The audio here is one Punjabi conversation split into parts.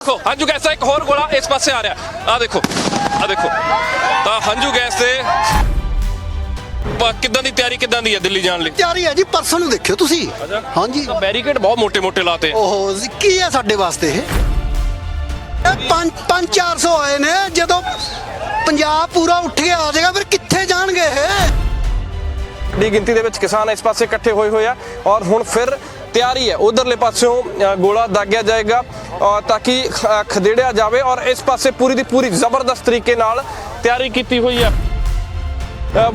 ਦੇਖੋ ਹੰਝੂ ਗੈਸ ਦਾ ਇੱਕ ਹੋਰ ਗੋਲਾ ਇਸ ਪਾਸੇ ਆ ਰਿਹਾ। ਆ ਦੇਖੋ ਆ ਦੇਖੋ। ਤਾਂ ਹੰਝੂ ਗੈਸ ਦੇ। ਪਾ- ਕਿੱਦਾਂ ਦੀ ਤਿਆਰੀ ਕਿੱਦਾਂ ਦੀ ਹੈ ਦਿੱਲੀ ਜਾਣ ਲਈ? ਤਿਆਰੀ ਹੈ ਜੀ ਪਰਸੋਂ ਨੂੰ ਦੇਖਿਓ ਤੁਸੀਂ। ਹਾਂਜੀ। ਬੈਰੀਕੇਡ ਬਹੁਤ ਮੋٹے ਮੋٹے ਲਾਤੇ। ਓਹੋ ਕੀ ਹੈ ਸਾਡੇ ਵਾਸਤੇ ਇਹ? ਇਹ ਪੰਜ ਪੰਜ 400 ਆਏ ਨੇ ਜਦੋਂ ਪੰਜਾਬ ਪੂਰਾ ਉੱਠ ਕੇ ਆ ਜਾਏਗਾ ਫਿਰ ਕਿੱਥੇ ਜਾਣਗੇ ਇਹ? ਵੱਡੀ ਗਿਣਤੀ ਦੇ ਵਿੱਚ ਕਿਸਾਨ ਇਸ ਪਾਸੇ ਇਕੱਠੇ ਹੋਏ ਹੋਏ ਆ। ਔਰ ਹੁਣ ਫਿਰ ਤਿਆਰੀ ਹੈ। ਉਧਰਲੇ ਪਾਸਿਓਂ ਗੋਲਾ ਦਾਗਿਆ ਜਾਏਗਾ ਤਾਂ ਕਿ ਖਦੇੜਿਆ ਜਾਵੇ ਔਰ ਇਸ ਪਾਸੇ ਪੂਰੀ ਦੀ ਪੂਰੀ ਜ਼ਬਰਦਸਤ ਤਰੀਕੇ ਨਾਲ ਤਿਆਰੀ ਕੀਤੀ ਹੋਈ ਹੈ।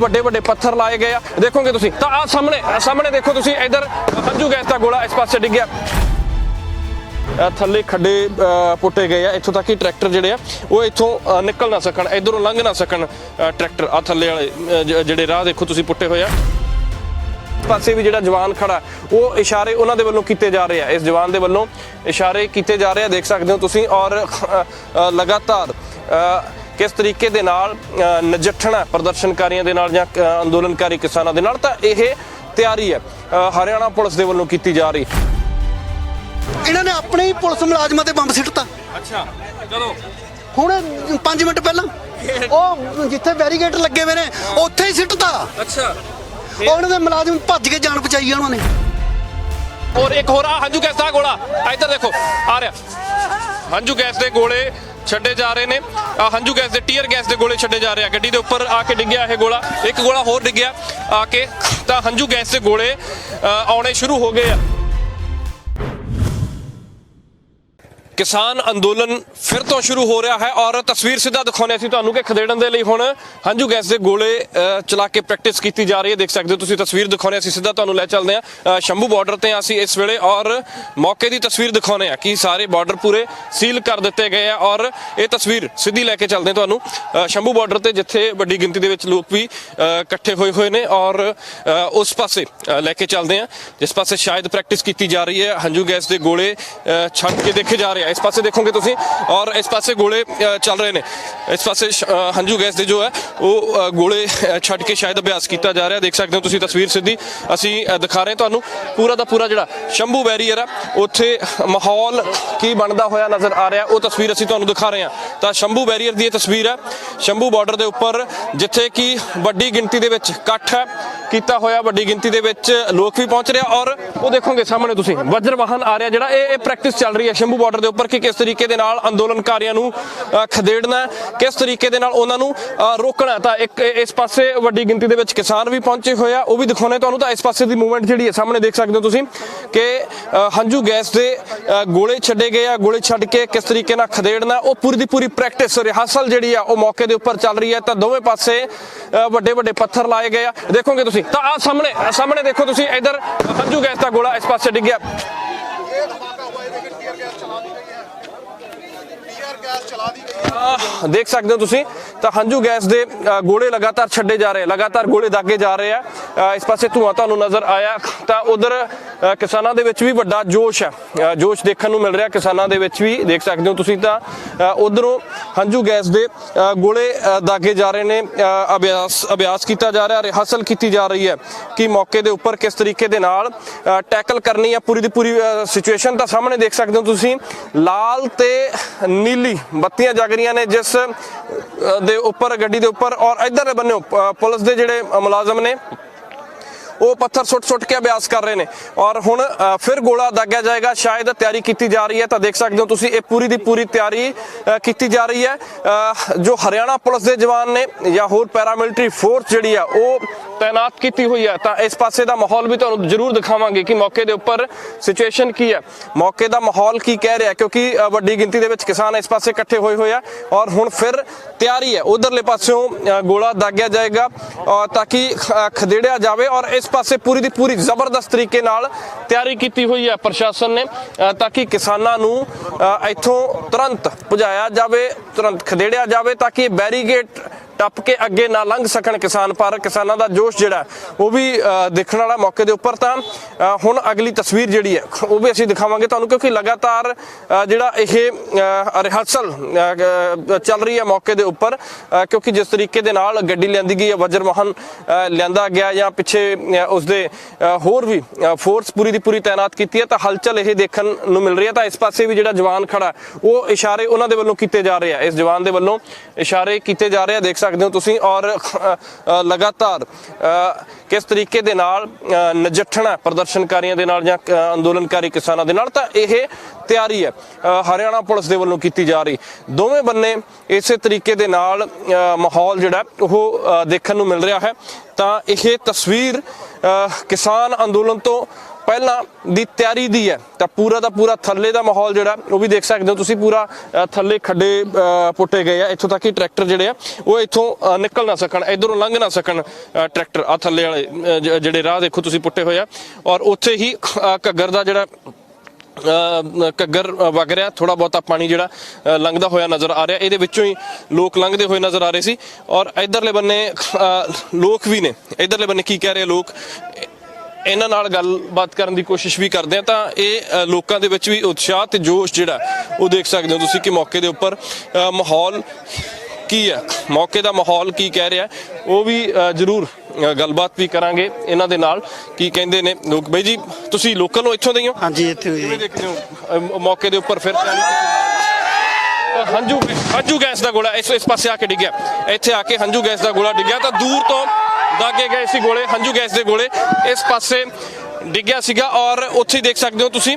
ਵੱਡੇ ਵੱਡੇ ਪੱਥਰ ਲਾਏ ਗਏ ਆ। ਦੇਖੋਗੇ ਤੁਸੀਂ ਤਾਂ ਆ ਸਾਹਮਣੇ ਸਾਹਮਣੇ ਦੇਖੋ ਤੁਸੀਂ ਇਧਰ ਹੰਝੂ ਗੈਸ ਦਾ ਗੋਲਾ ਇਸ ਪਾਸੇ ਡਿੱਗਿਆ। ਥੱਲੇ ਖੱਡੇ ਅ, ਪੁੱਟੇ ਗਏ ਆ। ਇੱਥੋਂ ਤੱਕ ਕਿ ਟਰੈਕਟਰ ਜਿਹੜੇ ਆ ਉਹ ਇੱਥੋਂ ਨਿਕਲ ਨਾ ਸਕਣ ਇਧਰੋਂ ਲੰਘ ਨਾ ਸਕਣ ਟਰੈਕਟਰ ਆ ਥੱਲੇ ਵਾਲੇ ਜਿਹੜੇ ਰਾਹ ਦੇਖੋ ਤੁਸੀਂ ਪੁੱਟੇ ਹੋਏ ਆ। ਪਾਸੇ ਵੀ ਜਿਹੜਾ ਜਵਾਨ ਖੜਾ ਉਹ ਇਸ਼ਾਰੇ ਉਹਨਾਂ ਦੇ ਵੱਲੋਂ ਕੀਤੇ ਜਾ ਰਹੇ ਆ। ਇਸ ਜਵਾਨ ਦੇ ਵੱਲੋਂ ਇਸ਼ਾਰੇ ਕੀਤੇ ਜਾ ਰਹੇ ਆ। ਦੇਖ ਸਕਦੇ ਹੋ ਤੁਸੀਂ ਔਰ ਲਗਾਤਾਰ ਕਿਸ ਤਰੀਕੇ ਦੇ ਨਾਲ ਨਜਿੱਠਣਾ ਪ੍ਰਦਰਸ਼ਨਕਾਰੀਆਂ ਦੇ ਨਾਲ ਜਾਂ ਅੰਦੋਲਨਕਾਰੀ ਕਿਸਾਨਾਂ ਦੇ ਨਾਲ ਤਾਂ ਇਹ ਤਿਆਰੀ ਹੈ। ਹਰਿਆਣਾ ਪੁਲਿਸ ਦੇ ਵੱਲੋਂ ਕੀਤੀ ਜਾ ਰਹੀ। ਇਹਨਾਂ ਨੇ ਆਪਣੇ ਹੀ ਪੁਲਿਸ ਮੁਲਾਜ਼ਮਾਂ ਤੇ ਬੰਬ ਸਿੱਟਤਾ। ਅੱਛਾ ਕਦੋਂ ਹੁਣ 5 ਮਿੰਟ ਪਹਿਲਾਂ ਉਹ ਜਿੱਥੇ ਬੈਰੀਕੇਡ ਲੱਗੇ ਹੋਏ ਨੇ ਉੱਥੇ ਹੀ ਸਿੱਟਤਾ। ਅੱਛਾ। ਉਹਨਾਂ ਦੇ ਮੁਲਾਜ਼ਮ ਭੱਜ ਕੇ ਜਾਨ ਬਚਾਈ ਆ ਉਹਨਾਂ ਨੇ। ਔਰ ਇੱਕ ਹੋਰ ਆ ਹੰਝੂ ਗੈਸ ਦਾ ਗੋਲਾ। ਇੱਧਰ ਦੇਖੋ ਆ ਰਿਹਾ। ਹੰਝੂ ਗੈਸ ਦੇ ਗੋਲੇ ਛੱਡੇ ਜਾ ਰਹੇ ਨੇ। ਆ ਹੰਝੂ ਗੈਸ ਦੇ ਟੀਅਰ ਗੈਸ ਦੇ ਗੋਲੇ ਛੱਡੇ ਜਾ ਰਹੇ ਆ। ਗੱਡੀ ਦੇ ਉੱਪਰ ਆ ਕੇ ਡਿੱਗਿਆ ਇਹ ਗੋਲਾ। ਇੱਕ ਗੋਲਾ ਹੋਰ ਡਿੱਗਿਆ ਆ ਕੇ। ਤਾਂ ਹੰਝੂ ਗੈਸ ਦੇ ਗੋਲੇ ਆਉਣੇ ਸ਼ੁਰੂ ਹੋ ਗਏ ਆ। ਕਿਸਾਨ ਅੰਦੋਲਨ ਫਿਰ ਤੋਂ ਸ਼ੁਰੂ ਹੋ ਰਿਹਾ ਹੈ ਔਰ ਤਸਵੀਰ ਸਿੱਧਾ ਦਿਖਾਉਂਦੇ ਅਸੀਂ ਤੁਹਾਨੂੰ ਕਿ ਖਦੇੜਨ ਦੇ ਲਈ ਹੁਣ ਹੰਝੂ ਗੈਸ ਦੇ ਗੋਲੇ ਚਲਾ ਕੇ ਪ੍ਰੈਕਟਿਸ ਕੀਤੀ ਜਾ ਰਹੀ ਹੈ। ਦੇਖ ਸਕਦੇ ਹੋ ਤੁਸੀਂ ਤਸਵੀਰ ਦਿਖਾਉਂਦੇ ਅਸੀਂ ਸਿੱਧਾ ਤੁਹਾਨੂੰ ਲੈ ਚੱਲਦੇ ਹਾਂ। ਸ਼ੰਭੂ ਬਾਰਡਰ ਤੇ ਅਸੀਂ ਇਸ ਵੇਲੇ ਔਰ ਮੌਕੇ ਦੀ ਤਸਵੀਰ ਦਿਖਾਉਂਦੇ ਆ ਕਿ ਸਾਰੇ ਬਾਰਡਰ ਪੂਰੇ ਸੀਲ ਕਰ ਦਿੱਤੇ ਗਏ ਆ ਔਰ ਇਹ ਤਸਵੀਰ ਸਿੱਧੀ ਲੈ ਕੇ ਚੱਲਦੇ ਹਾਂ ਤੁਹਾਨੂੰ। ਸ਼ੰਭੂ ਬਾਰਡਰ ਤੇ ਜਿੱਥੇ ਵੱਡੀ ਗਿਣਤੀ ਦੇ ਵਿੱਚ ਲੋਕ ਵੀ ਇਕੱਠੇ ਹੋਏ ਹੋਏ ਨੇ ਔਰ ਉਸ ਪਾਸੇ ਲੈ ਕੇ ਚੱਲਦੇ ਆ ਜਿਸ ਪਾਸੇ ਸ਼ਾਇਦ ਪ੍ਰੈਕਟਿਸ ਕੀਤੀ ਜਾ ਰਹੀ ਹੈ। ਹੰਝੂ ਗੈਸ ਦੇ ਗੋਲੇ ਛੱਡ ਕੇ ਦੇਖੇ ਜਾ ਰਹੇ ਆ ਇਸ ਪਾਸੇ ਦੇਖੋਗੇ ਤੁਸੀਂ ਔਰ ਇਸ ਪਾਸੇ ਗੋਲੇ ਚੱਲ ਰਹੇ ਨੇ। ਇਸ ਪਾਸੇ ਸ਼- ਹੰਝੂ ਗੈਸ ਦੇ ਜੋ ਹੈ, ਉਹ ਗੋਲੇ ਛੱਡ ਕੇ ਸ਼ਾਇਦ ਅਭਿਆਸ ਕੀਤਾ ਜਾ ਰਿਹਾ। ਦੇਖ ਸਕਦੇ ਹੋ ਤੁਸੀਂ ਤਸਵੀਰ ਸਿੱਧੀ। ਅਸੀਂ ਦਿਖਾ ਰਹੇ ਤੁਹਾਨੂੰ ਪੂਰਾ ਦਾ ਪੂਰਾ ਜਿਹੜਾ ਸ਼ੰਭੂ ਬੈਰੀਅਰ ਆ ਉੱਥੇ ਮਾਹੌਲ ਕੀ ਬਣਦਾ ਹੋਇਆ ਨਜ਼ਰ ਆ ਰਿਹਾ। ਉਹ ਤਸਵੀਰ ਅਸੀਂ ਤੁਹਾਨੂੰ ਦਿਖਾ ਰਹੇ ਹਾਂ। ਤਾਂ ਸ਼ੰਭੂ ਬੈਰੀਅਰ ਦੀ ਇਹ ਤਸਵੀਰ ਹੈ। ਸ਼ੰਭੂ ਬਾਰਡਰ ਦੇ ਉੱਪਰ ਜਿੱਥੇ ਕਿ ਵੱਡੀ ਗਿਣਤੀ ਦੇ ਵਿੱਚ ਇਕੱਠ ਹੈ, ਕੀਤਾ ਹੋਇਆ ਵੱਡੀ ਗਿਣਤੀ ਦੇ ਵਿੱਚ ਲੋਕ ਵੀ ਪਹੁੰਚ ਰਿਹਾ ਔਰ ਉਹ ਦੇਖੋਗੇ ਸਾਹਮਣੇ ਤੁਸੀਂ ਵਜਰ ਵਾਹਨ ਆ ਰਿਹਾ ਜਿਹੜਾ, ਇਹ ਇਹ ਪ੍ਰੈਕਟਿਸ ਚੱਲ ਰਹੀ ਹੈ ਸ਼ੰਭੂ ਬਾਰਡਰ ਦੇ ਉੱਪਰ ਕਿ ਕਿਸ ਤਰੀਕੇ ਦੇ ਨਾਲ ਅੰਦੋਲਨਕਾਰੀਆਂ ਨੂੰ ਖਦੇੜਨਾ ਕਿਸ ਤਰੀਕੇ ਦੇ ਨਾਲ ਉਹਨਾਂ ਨੂੰ ਰੋਕਣਾ ਤਾਂ ਇੱਕ ਇਸ ਪਾਸੇ ਵੱਡੀ ਗਿਣਤੀ ਦੇ ਵਿੱਚ ਕਿਸਾਨ ਵੀ ਪਹੁੰਚੇ ਹੋਏ ਆ ਉਹ ਵੀ ਦਿਖਾਉਣੇ ਤੁਹਾਨੂੰ। ਤਾਂ ਇਸ ਪਾਸੇ ਦੀ ਮੂਵਮੈਂਟ ਜਿਹੜੀ ਹੈ ਸਾਹਮਣੇ ਦੇਖ ਸਕਦੇ ਹੋ ਤੁਸੀਂ ਕਿ ਹੰਝੂ ਗੈਸ ਦੇ ਗੋਲੇ ਛੱਡੇ ਗਏ ਆ ਗੋਲੇ ਛੱਡ ਕੇ ਕਿਸ ਤਰੀਕੇ ਨਾਲ ਖਦੇੜਨਾ ਉਹ ਪੂਰੀ ਦੀ ਪੂਰੀ ਪ੍ਰੈਕਟਿਸ ਰਿਹਰਸਲ ਜਿਹੜੀ ਆ ਉਹ ਮੌਕੇ ਦੇ ਉੱਪਰ ਚੱਲ ਰਹੀ ਹੈ। ਤਾਂ ਦੋਵੇਂ ਪਾਸੇ ਅ, ਵੱਡੇ ਵੱਡੇ ਪੱਥਰ ਲਾਏ ਗਏ ਆ। ਦੇਖੋਗੇ ਤੁਸੀਂ ਤਾਂ ਆ ਸਾਹਮਣੇ ਸਾਹਮਣੇ ਦੇਖੋ ਤੁਸੀਂ ਇਧਰ ਹੰਝੂ ਗੈਸ ਦਾ ਗੋਲਾ ਇਸ ਪਾਸੇ ਡਿੱਗਿਆ। ਦੇਖ ਸਕਦੇ ਹੋ ਤੁਸੀਂ। ਤਾਂ ਹੰਝੂ ਗੈਸ ਦੇ ਗੋਲੇ ਲਗਾਤਾਰ ਛੱਡੇ ਜਾ ਰਹੇ, ਲਗਾਤਾਰ ਗੋਲੇ ਦਾਗੇ ਜਾ ਰਹੇ ਆ। ਇਸ ਪਾਸੇ ਧੂਆਂ ਤੁਹਾਨੂੰ ਨਜ਼ਰ ਆਇਆ। ਤਾਂ ਉਧਰ ਕਿਸਾਨਾਂ ਦੇ ਵਿੱਚ ਵੀ ਵੱਡਾ ਜੋਸ਼ ਹੈ। ਜੋਸ਼ ਦੇਖਣ ਨੂੰ ਮਿਲ ਰਿਹਾ। ਕਿਸਾਨਾਂ ਦੇ ਵਿੱਚ ਵੀ ਦੇਖ ਸਕਦੇ ਹੋ ਤੁਸੀਂ ਤਾਂ ਉਧਰੋਂ ਹੰਝੂ ਗੈਸ ਦੇ ਗੋਲੇ ਦਾਗੇ ਜਾ ਰਹੇ ਨੇ। ਅਭਿਆਸ ਅਭਿਆਸ ਕੀਤਾ ਜਾ ਰਿਹਾ, ਰਿਹਰਸਲ ਕੀਤੀ ਜਾ ਰਹੀ ਹੈ। ਕਿ ਮੌਕੇ ਦੇ ਉੱਪਰ ਕਿਸ ਤਰੀਕੇ ਦੇ ਨਾਲ ਟੈਕਲ ਕਰਨੀ ਹੈ ਪੂਰੀ ਦੀ ਪੂਰੀ ਸਿਚੁਏਸ਼ਨ ਤਾਂ ਸਾਹਮਣੇ ਦੇਖ ਸਕਦੇ ਹੋ ਤੁਸੀਂ। ਲਾਲ ਤੇ ਨੀਲੀ ਬੱਤੀਆਂ ਜਗ ਰਹੀਆਂ ਨੇ, ਜਿਸ ਦੇ ਉੱਪਰ ਗੱਡੀ ਦੇ ਉੱਪਰ ਔਰ ਇਧਰ ਬੰਨਿਓ ਪੁਲਿਸ ਦੇ ਜਿਹੜੇ ਮੁਲਾਜ਼ਮ ਨੇ ਉਹ ਪੱਥਰ ਸੁੱਟ ਸੁੱਟ ਕੇ ਅਭਿਆਸ ਕਰ ਰਹੇ ਨੇ। ਔਰ ਹੁਣ ਫਿਰ ਗੋਲਾ ਦਾਗਿਆ ਜਾਏਗਾ। ਸ਼ਾਇਦ ਤਿਆਰੀ ਕੀਤੀ ਜਾ ਰਹੀ ਹੈ। ਤਾਂ ਦੇਖ ਸਕਦੇ ਹੋ ਤੁਸੀਂ, ਇਹ ਪੂਰੀ ਦੀ ਪੂਰੀ ਤਿਆਰੀ ਕੀਤੀ ਜਾ ਰਹੀ ਹੈ। ਜੋ ਹਰਿਆਣਾ ਪੁਲਿਸ ਦੇ ਜਵਾਨ ਨੇ ਜਾਂ ਹੋਰ ਪੈਰਾਮਿਲਟਰੀ ਫੋਰਸ ਜਿਹੜੀ ਆ ਉਹ ਤਾਇਨਾਤ ਕੀਤੀ ਹੋਈ ਹੈ। ਤਾਂ ਇਸ ਪਾਸੇ ਦਾ ਮਾਹੌਲ ਵੀ ਤੁਹਾਨੂੰ ਜ਼ਰੂਰ ਦਿਖਾਵਾਂਗੇ ਕਿ ਮੌਕੇ ਦੇ ਉੱਪਰ ਸਿਚੁਏਸ਼ਨ ਕੀ ਹੈ। ਮੌਕੇ ਦਾ ਮਾਹੌਲ ਕੀ ਕਹਿ ਰਿਹਾ ਕਿਉਂਕਿ ਵੱਡੀ ਗਿਣਤੀ ਦੇ ਵਿੱਚ ਕਿਸਾਨ ਇਸ ਪਾਸੇ ਇਕੱਠੇ ਹੋਏ ਹੋਏ ਆ। ਔਰ ਹੁਣ ਫਿਰ ਤਿਆਰੀ ਹੈ। ਉਧਰਲੇ ਪਾਸਿਓਂ ਗੋਲਾ ਦਾਗਿਆ ਜਾਏਗਾ ਤਾਂ ਕਿ ਖਦੇੜਿਆ ਜਾਵੇ। ਔਰ ਇਸ ਇਸ ਪਾਸੇ ਪੂਰੀ ਦੀ ਪੂਰੀ ਜ਼ਬਰਦਸਤ ਤਰੀਕੇ ਨਾਲ ਤਿਆਰੀ ਕੀਤੀ ਹੋਈ ਹੈ ਪ੍ਰਸ਼ਾਸਨ ਨੇ ਅ, ਤਾਂ ਕਿ ਕਿਸਾਨਾਂ ਨੂੰ ਅ, ਇੱਥੋਂ ਤੁਰੰਤ ਭਜਾਇਆ ਜਾਵੇ ਤੁਰੰਤ ਖਦੇੜਿਆ ਜਾਵੇ ਤਾਂ ਕਿ ਬੈਰੀਗੇਟ ਟੱਪ ਕੇ ਅੱਗੇ ਨਾ ਲੰਘ ਸਕਣ ਕਿਸਾਨ ਪਰ ਕਿਸਾਨਾਂ ਦਾ ਜੋਸ਼ ਜਿਹੜਾ ਉਹ ਵੀ ਦੇਖਣ ਵਾਲਾ ਮੌਕੇ ਦੇ ਉੱਪਰ ਤਾਂ ਹੁਣ ਅਗਲੀ ਤਸਵੀਰ ਜਿਹੜੀ ਹੈ ਉਹ ਵੀ ਅਸੀਂ ਦਿਖਾਵਾਂਗੇ ਤੁਹਾਨੂੰ ਕਿਉਂਕਿ ਲਗਾਤਾਰ ਜਿਹੜਾ ਇਹ ਰਿਹਰਸਲ ਚੱਲ ਰਹੀ ਹੈ ਮੌਕੇ ਦੇ ਉੱਪਰ ਕਿਉਂਕਿ ਜਿਸ ਤਰੀਕੇ ਦੇ ਨਾਲ ਗੱਡੀ ਲਿਆਂਦੀ ਗਈ ਹੈ ਵਜਰ ਵਾਹਨ ਲਿਆਂਦਾ ਗਿਆ ਜਾਂ ਪਿੱਛੇ ਅ, ਉਸਦੇ ਹੋਰ ਵੀ ਫੋਰਸ ਪੂਰੀ ਦੀ ਪੂਰੀ ਤਾਇਨਾਤ ਕੀਤੀ ਹੈ ਤਾਂ ਹਲਚਲ ਇਹ ਦੇਖਣ ਨੂੰ ਮਿਲ ਰਹੀ ਹੈ ਤਾਂ ਇਸ ਪਾਸੇ ਵੀ ਜਿਹੜਾ ਜਵਾਨ ਖੜਾ ਉਹ ਇਸ਼ਾਰੇ ਉਹਨਾਂ ਦੇ ਵੱਲੋਂ ਕੀਤੇ ਜਾ ਰਹੇ ਆ ਇਸ ਜਵਾਨ ਦੇ ਵੱਲੋਂ ਇਸ਼ਾਰੇ ਕੀਤੇ ਜਾ ਰਹੇ ਆ ਦੇਖ ਸਕਦੇ ਹੋ ਤੁਸੀਂ ਔਰ ਲਗਾਤਾਰ ਕਿਸ ਤਰੀਕੇ ਦੇ ਨਾਲ ਨਜਿੱਠਣਾ ਪ੍ਰਦਰਸ਼ਨਕਾਰੀਆਂ ਦੇ ਨਾਲ ਜਾਂ ਅੰਦੋਲਨਕਾਰੀ ਕਿਸਾਨਾਂ ਦੇ ਨਾਲ ਤਾਂ ਇਹ ਤਿਆਰੀ ਹੈ ਅ, ਹਰਿਆਣਾ ਪੁਲਿਸ ਦੇ ਵੱਲੋਂ ਕੀਤੀ ਜਾ ਰਹੀ। ਦੋਵੇਂ ਬੰਨੇ ਇਸੇ ਤਰੀਕੇ ਦੇ ਨਾਲ ਮਾਹੌਲ ਜਿਹੜਾ ਉਹ ਦੇਖਣ ਨੂੰ ਮਿਲ ਰਿਹਾ ਹੈ। ਤਾਂ ਇਹ ਤਸਵੀਰ ਅ, ਕਿਸਾਨ ਅੰਦੋਲਨ ਤੋਂ ਪਹਿਲਾਂ ਦੀ ਤਿਆਰੀ ਦੀ ਹੈ ਤਾਂ ਪੂਰਾ ਦਾ ਪੂਰਾ ਥੱਲੇ ਦਾ ਮਾਹੌਲ ਜਿਹੜਾ ਉਹ ਵੀ ਦੇਖ ਸਕਦੇ ਹੋ ਤੁਸੀਂ ਪੂਰਾ ਥੱਲੇ ਖੱਡੇ ਅ, ਪੁੱਟੇ ਗਏ ਆ ਇੱਥੋਂ ਤੱਕ ਕਿ ਟਰੈਕਟਰ ਜਿਹੜੇ ਆ ਉਹ ਇੱਥੋਂ ਨਿਕਲ ਨਾ ਸਕਣ ਇਧਰੋਂ ਲੰਘ ਨਾ ਸਕਣ ਟਰੈਕਟਰ ਆ ਥੱਲੇ ਵਾਲੇ ਜਿਹੜੇ ਰਾਹ ਦੇਖੋ ਤੁਸੀਂ ਪੁੱਟੇ ਹੋਏ ਆ ਔਰ ਉੱਥੇ ਹੀ ਘੱਗਰ ਦਾ ਜਿਹੜਾ ਅ, ਘੱਗਰ ਅ, ਵਗ ਰਿਹਾ ਥੋੜਾ ਬਹੁਤਾ ਪਾਣੀ ਜਿਹੜਾ ਲੰਘਦਾ ਹੋਇਆ ਨਜ਼ਰ ਆ ਰਿਹਾ ਇਹਦੇ ਵਿੱਚੋਂ ਹੀ ਲੋਕ ਲੰਘਦੇ ਹੋਏ ਨਜ਼ਰ ਆ ਰਹੇ ਸੀ ਔਰ ਇਧਰਲੇ ਬੰਨੇ ਲੋਕ ਵੀ ਨੇ ਇਧਰਲੇ ਬੰਨੇ ਕੀ ਕਹਿ ਰਹੇ ਲੋਕ ਇਹਨਾਂ ਨਾਲ ਗੱਲਬਾਤ ਕਰਨ ਦੀ ਕੋਸ਼ਿਸ਼ ਵੀ ਕਰਦੇ ਆ ਤਾਂ ਇਹ ਲੋਕਾਂ ਦੇ ਵਿੱਚ ਵੀ ਉਤਸ਼ਾਹ ਤੇ ਜੋਸ਼ ਜਿਹੜਾ ਉਹ ਦੇਖ ਸਕਦੇ ਹੋ ਤੁਸੀਂ ਕਿ ਮੌਕੇ ਦੇ ਉੱਪਰ ਮਾਹੌਲ ਕੀ ਹੈ? ਮੌਕੇ ਦਾ ਮਾਹੌਲ ਕੀ ਕਹਿ ਰਿਹਾ ਉਹ ਵੀ ਜ਼ਰੂਰ ਗੱਲਬਾਤ ਵੀ ਕਰਾਂਗੇ ਇਹਨਾਂ ਦੇ ਨਾਲ ਕੀ ਕਹਿੰਦੇ ਨੇ ਲੋਕ। ਬਈ ਜੀ ਤੁਸੀਂ ਲੋਕਲ ਹੋ ਇੱਥੋਂ ਦੇ ਹੀ ਹੋ? ਹਾਂਜੀ ਇੱਥੇ ਹੋਈ ਕਿਵੇਂ ਦੇਖਦੇ ਹੋ? ਮੌਕੇ ਦੇ ਉੱਪਰ ਫਿਰ ਹੰਝੂ ਹੰਝੂ ਗੈਸ ਦਾ ਗੋਲਾ ਇਸ ਇਸ ਪਾਸੇ ਆ ਕੇ ਡਿੱਗਿਆ। ਇੱਥੇ ਆ ਕੇ ਹੰਝੂ ਗੈਸ ਦਾ ਗੋਲਾ ਡਿੱਗਿਆ ਤਾਂ ਦੂਰ ਤੋਂ ਦਾਗੇ ਗਏ ਸੀ ਗੋਲੇ ਹੰਝੂ ਗੈਸ ਦੇ ਗੋਲੇ। ਇਸ ਪਾਸੇ ਡਿੱਗਿਆ ਸੀਗਾ ਔਰ ਉੱਥੇ ਦੇਖ ਸਕਦੇ ਹੋ ਤੁਸੀਂ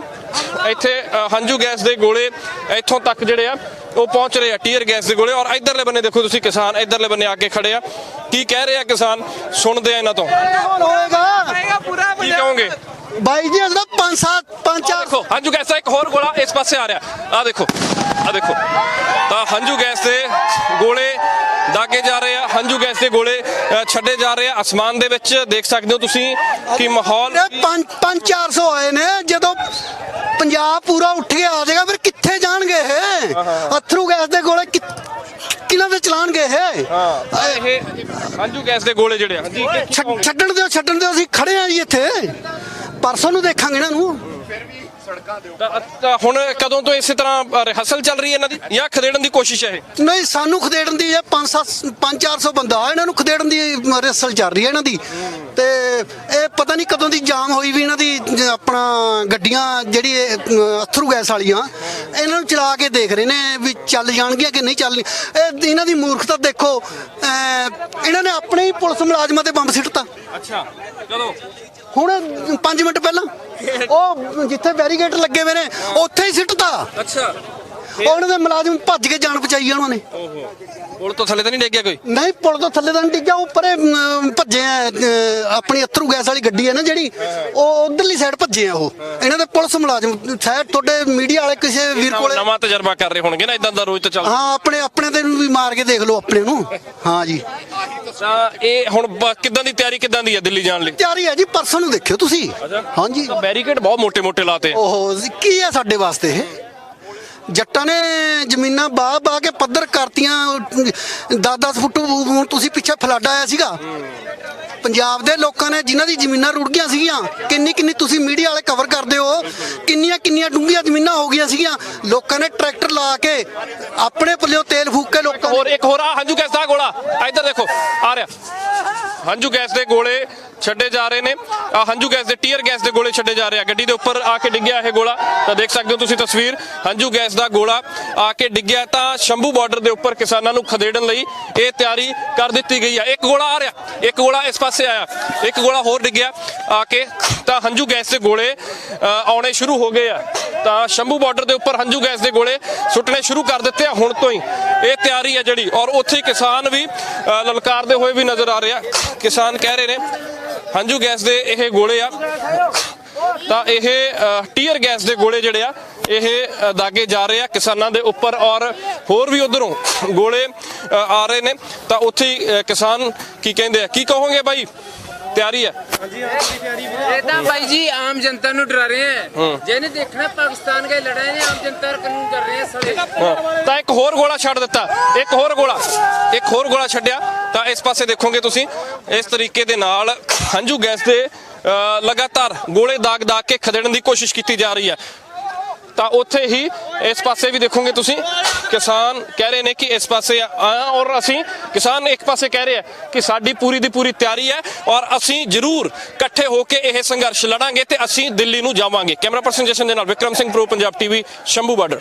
ਇੱਥੇ ਹੰਝੂ ਗੈਸ ਦੇ ਗੋਲੇ ਇੱਥੋਂ ਤੱਕ ਜਿਹੜੇ ਆ ਉਹ ਪਹੁੰਚ ਰਹੇ ਆ ਟੀਅਰ ਗੈਸ ਦੇ ਗੋਲੇ। ਔਰ ਇਧਰਲੇ ਬੰਨੇ ਦੇਖੋ ਤੁਸੀਂ ਕਿਸਾਨ ਇਧਰਲੇ ਬੰਨੇ ਆ ਕੇ ਖੜੇ ਆ। ਕੀ ਕਹਿ ਰਹੇ ਆ ਕਿਸਾਨ? ਸੁਣਦੇ ਆ ਇਹਨਾਂ ਤੋਂ। ਕੀ ਕਹੋਗੇ? ਬਾਈ ਜੀ ਅਸਦਾ 5 7 5 4 ਦੇਖੋ ਹੰਝੂ ਗੈਸ ਦਾ ਇੱਕ ਹੋਰ ਗੋਲਾ ਇਸ ਪਾਸੇ ਆ ਰਿਹਾ। ਆ ਦੇਖੋ ਆ ਦੇਖੋ। ਤਾਂ ਹੰਝੂ ਗੈਸ ਦੇ ਗੋਲੇ ਦਾਗੇ ਜਾ ਰਹੇ ਆ ਹੰਝੂ ਗੈਸ ਦੇ ਗੋਲੇ ਛੱਡੇ ਜਾ ਰਹੇ ਆ। ਅਸਮਾਨ ਦੇ ਵਿੱਚ ਦੇਖ ਸਕਦੇ ਹੋ ਤੁਸੀਂ ਕਿ ਮਾਹੌਲ ਇਹ 5 5 400 ਆਏ ਨੇ। ਜਦੋਂ ਪੰਜਾਬ ਪੂਰਾ ਉੱਠ ਕੇ ਆ ਜਾਏਗਾ ਫਿਰ ਕਿੱਥੇ ਜਾਣਗੇ ਇਹ? ਅਥਰੂ ਗੈਸ ਦੇ ਗੋਲੇ ਕਿ- ਕਿਹਨਾਂ ਦੇ ਚਲਾਣਗੇ ਇਹ? ਇਹ ਹੰਝੂ ਗੈਸ ਦੇ ਗੋਲੇ ਜਿਹੜੇ ਆ। ਹਾਂਜੀ? ਛੱਡਣ ਦਿਓ ਛੱਡਣ ਦਿਓ। ਅਸੀਂ ਖੜੇ ਆ ਜੀ ਇੱਥੇ। ਪਰਸੋਂ ਨੂੰ ਦੇਖਾਂਗੇ ਇਹਨਾਂ ਨੂੰ ਤਾਂ- ਤਾਂ ਹੁਣ ਕਦੋਂ ਤੋਂ ਇਸੇ ਤਰ੍ਹਾਂ ਰਿਹਰਸਲ ਚੱਲ ਰਹੀ ਹੈ ਇਹਨਾਂ ਦੀ ਜਾਂ ਖਦੇੜਨ ਦੀ ਕੋਸ਼ਿਸ਼ ਹੈ ਇਹ? ਨਹੀਂ ਸਾਨੂੰ ਖਦੇੜਨ ਦੀ ਇਹ 5 7 5 400 ਬੰਦਾ ਇਹਨਾਂ ਨੂੰ ਖਦੇੜਨ ਦੀ ਰਸਲ ਚੱਲ ਰਹੀ ਹੈ ਇਹਨਾਂ ਦੀ। ਤੇ ਇਹ ਪਤਾ ਨਹੀਂ ਕਦੋਂ ਦੀ ਜਾਮ ਹੋਈ ਵੀ ਇਹਨਾਂ ਦੀ ਜ- ਆਪਣਾ ਗੱਡੀਆਂ ਜਿਹੜੀ ਇਹ, ਅਥਰੂ ਗੈਸ ਵਾਲੀਆਂ ਇਹਨਾਂ ਨੂੰ ਚਲਾ ਕੇ ਦੇਖ ਰਹੇ ਨੇ ਵੀ ਚੱਲ ਜਾਣਗੀਆਂ ਕਿ ਨਹੀਂ ਚੱਲ ਇਹ ਇਹਨਾਂ ਦੀ ਮੂਰਖਤਾ ਦੇਖੋ ਇਹਨਾਂ ਨੇ ਆਪਣੇ ਹੀ ਪੁਲਿਸ ਮੁਲਾਜ਼ਮਾਂ ਤੇ ਬੰਬ ਸਿੱਟਤਾ। ਅੱਛਾ ਕਦੋਂ ਹੁਣ 5 ਮਿੰਟ ਪਹਿਲਾਂ। ਉਹ ਜਿੱਥੇ ਬੈਰੀਗੇਟ ਲੱਗੇ ਹੋਏ ਨੇ ਉੱਥੇ ਹੀ ਸਿੱਟਤਾ। ਅੱਛਾ। ਉਹਨਾਂ ਦੇ ਮੁਲਾਜ਼ਮ ਭੱਜ ਕੇ ਜਾਨ ਬਚਾਈ ਉਹਨਾਂ ਨੇ। ਓਹੋ। ਪੁਲ ਤੋਂ ਥੱਲੇ ਤਾਂ ਨਹੀਂ ਡਿੱਗ ਕੋਈ? ਨਹੀਂ ਪੁਲ ਤੋਂ ਥੱਲੇ ਤਾਂ ਨਹੀਂ ਡਿੱਗਿਆ ਉਹ ਭੱਜੇ ਆ ਆਪਣੀ ਅਥਰੂ ਗੈਸ ਵਾਲੀ ਗੱਡੀ ਹੈ ਨਾ ਜਿਹੜੀ ਉਹ ਉਧਰਲੀ ਸਾਈਡ ਭੱਜੇ ਆ ਉਹ। ਇਹਨਾਂ ਦੇ ਪੁਲਿਸ ਮੁਲਾਜ਼ਮ ਸ਼ਾਇਦ ਤੁਹਾਡੇ ਮੀਡੀਆ ਵਾਲੇ ਕਿਸੇ ਵੀਰ ਕੋਲੇ ਨਵਾਂ ਤਜਰਬਾ ਕਰ ਰਹੇ ਹੋਣਗੇ ਨਾ ਇਦਾਂ ਦਾ ਰੋਜ਼ ਤਾਂ ਚੱਲਦਾ। ਹਾਂ ਆਪਣੇ ਆਪਣੇ ਤੇ ਵੀ ਮਾਰ ਕੇ ਦੇਖ ਲਓ ਆਪਣੇ ਨੂੰ। ਹਾਂ ਜੀ। ਤਾਂ ਇਹ ਹੁਣ ਕਿਦਾਂ ਦੀ ਤਿਆਰੀ ਕਿੱਦਾਂ ਦੀ ਹੈ ਦਿੱਲੀ ਜਾਣ ਲਈ? ਤਿਆਰੀ ਹੈ ਜੀ ਪਰਸੋਂ ਨੂੰ ਦੇਖਿਓ ਤੁਸੀਂ। ਹਾਂ ਜੀ। ਬੈਰੀਕੇਡ ਬਹੁਤ ਮੋٹے ਮੋٹے ਲਾਤੇ। ਓਹੋ ਕੀ ਹੈ ਸਾਡੇ ਵਾਸਤੇ ਇਹ? ਜੱਟਾਂ ਨੇ ਜ਼ਮੀਨਾਂ ਬਾਹ ਬਾਹ ਕੇ ਪੱਧਰ ਕਰਤੀਆਂ 10-10 ਫੁੱਟ ਹੁਣ ਤੁਸੀਂ ਪਿੱਛੇ ਫਲੱਡ ਆਇਆ ਸੀਗਾ। ਪੰਜਾਬ ਦੇ ਲੋਕਾਂ ਨੇ ਜਿਨ੍ਹਾਂ ਦੀ ਜ਼ਮੀਨਾਂ ਰੁੜ ਗਈਆਂ ਸੀਗੀਆਂ ਕਿੰਨੀ ਕਿੰਨੀ ਤੁਸੀਂ ਮੀਡੀਆ ਵਾਲੇ ਕਵਰ ਕਰਦੇ ਹੋ ਕਿੰਨੀਆਂ ਕਿੰਨੀਆਂ ਡੂੰਘੀਆਂ ਜ਼ਮੀਨਾਂ ਹੋ ਗਈਆਂ ਸੀਗੀਆਂ। ਲੋਕਾਂ ਨੇ ਟਰੈਕਟਰ ਲਾ ਕੇ ਆਪਣੇ ਪੱਲਿਓ ਤੇਲ ਫੂਕ ਕੇ ਲੋਕਾਂ ਹੋਰ ਇੱਕ ਹੋਰ ਆ ਹੰਝੂ ਗੈਸ ਦਾ ਗੋਲਾ। ਇੱਧਰ ਦੇਖੋ ਆ ਰਿਹਾ। ਹੰਝੂ ਗੈਸ ਦੇ ਗੋਲੇ ਛੱਡੇ ਜਾ ਰਹੇ ਨੇ। ਆ ਹੰਝੂ ਗੈਸ ਦੇ ਟੀਅਰ ਗੈਸ ਦੇ ਗੋਲੇ ਛੱਡੇ ਜਾ ਰਹੇ ਆ। ਗੱਡੀ ਦੇ ਉੱਪਰ ਆ ਕੇ ਡਿੱਗਿਆ ਇਹ ਗੋਲਾ। ਤਾਂ ਦੇਖ ਸਕਦੇ ਹੋ ਤੁਸੀਂ ਤਸਵੀਰ। ਹੰਝੂ ਗੈਸ ਦਾ ਗੋਲਾ ਆ ਕੇ ਡਿੱਗਿਆ ਤਾਂ ਸ਼ੰਭੂ ਬਾਰਡਰ ਦੇ ਉੱਪਰ ਕਿਸਾਨਾਂ ਨੂੰ ਖਦੇੜਨ ਲਈ ਇਹ ਤਿਆਰੀ ਕਰ ਦਿੱਤੀ ਗਈ ਆ। ਇੱਕ ਗੋਲਾ ਆ ਰਿਹਾ ਇੱਕ ਗੋਲਾ ਇਸ ਪਾਸੇ ਆਇਆ ਇੱਕ ਗੋਲਾ ਹੋਰ ਡਿੱਗਿਆ ਆ ਕੇ ਤਾਂ ਹੰਝੂ ਗੈਸ ਦੇ ਗੋਲੇ ਆਉਣੇ ਸ਼ੁਰੂ ਹੋ ਗਏ ਆ। ਤਾਂ ਸ਼ੰਭੂ ਬਾਰਡਰ ਦੇ ਉੱਪਰ ਹੰਝੂ ਗੈਸ ਦੇ ਗੋਲੇ ਸੁੱਟਣੇ ਸ਼ੁਰੂ ਕਰ ਦਿੱਤੇ ਆ ਹੁਣ ਤੋਂ ਹੀ। ਇਹ ਤਿਆਰੀ ਹੈ ਜਿਹੜੀ ਔਰ ਉੱਥੇ ਕਿਸਾਨ ਵੀ ਅ, ਲਲਕਾਰਦੇ ਹੋਏ ਵੀ ਨਜ਼ਰ ਆ ਰਹੇ ਆ। ਕਿਸਾਨ ਕਹਿ ਰਹੇ ਨੇ ਹੰਝੂ ਗੈਸ ਦੇ ਇਹ ਗੋਲੇ ਆ। ਤਾਂ ਇਹ ਟੀਅਰ ਗੈਸ ਦੇ ਗੋਲੇ ਜਿਹੜੇ ਆ ਇਹ ਦਾਗੇ ਜਾ ਰਹੇ ਆ ਕਿਸਾਨਾਂ ਦੇ ਉੱਪਰ ਔਰ ਹੋਰ ਵੀ ਉਧਰੋਂ ਗੋਲੇ ਆ ਰਹੇ ਨੇ। ਤਾਂ ਉੱਥੇ ਕਿਸਾਨ ਕੀ ਕਹਿੰਦੇ ਆ? ਕੀ ਕਹੋਗੇ ਬਾਈ? ਤਿਆਰੀ ਹੈ ਇਹ ਤਾਂ ਜੀ ਆਮ ਜਨਤਾ ਨੂੰ ਡਰਾ ਰਹੇ ਹੈ। ਜਿਹਨੇ ਦੇਖਣਾ ਪਾਕਿਸਤਾਨ ਕੇ ਲੜਾਈ ਨੇ ਆਮ ਜਨਤਾ ਦਾ ਕਾਨੂੰਨ ਕਰ ਰਹੇ ਹੈ ਸੜੇ ਤਾਂ ਇੱਕ ਹੋਰ ਗੋਲਾ ਛੱਡ ਦਿੱਤਾ। ਇੱਕ ਹੋਰ ਗੋਲਾ ਇੱਕ ਹੋਰ ਗੋਲਾ ਛੱਡਿਆ। ਤਾਂ ਇਸ ਪਾਸੇ ਦੇਖੋਗੇ ਤੁਸੀਂ ਇਸ ਤਰੀਕੇ ਦੇ ਨਾਲ ਹੰਝੂ ਗੈਸ ਦੇ ਲਗਾਤਾਰ ਗੋਲੇ ਦਾਗ ਦਾਗ ਕੇ ਖਦੇੜਨ ਦੀ ਕੋਸ਼ਿਸ਼ ਕੀਤੀ ਜਾ ਰਹੀ ਹੈ। ਤਾਂ ਉੱਥੇ ਹੀ ਇਸ ਪਾਸੇ ਵੀ ਦੇਖੋਗੇ ਤੁਸੀਂ, ਕਿਸਾਨ ਕਹਿ ਰਹੇ ਨੇ ਕਿ ਇਸ ਪਾਸੇ ਆ ਔਰ ਅਸੀਂ ਕਿਸਾਨ ਇੱਕ ਪਾਸੇ ਕਹਿ ਰਹੇ ਆ ਕਿ ਸਾਡੀ ਪੂਰੀ ਦੀ ਪੂਰੀ ਤਿਆਰੀ ਹੈ ਔਰ ਅਸੀਂ ਜ਼ਰੂਰ ਇਕੱਠੇ ਹੋ ਕੇ ਇਹ ਸੰਘਰਸ਼ ਲੜਾਂਗੇ ਤੇ ਅਸੀਂ ਦਿੱਲੀ ਨੂੰ ਜਾਵਾਂਗੇ। ਕੈਮਰਾ ਪਰਸਨ ਜਸ਼ਨ ਦੇ ਨਾਲ Vikram Singh Pro, Punjab TV, Shambhu border.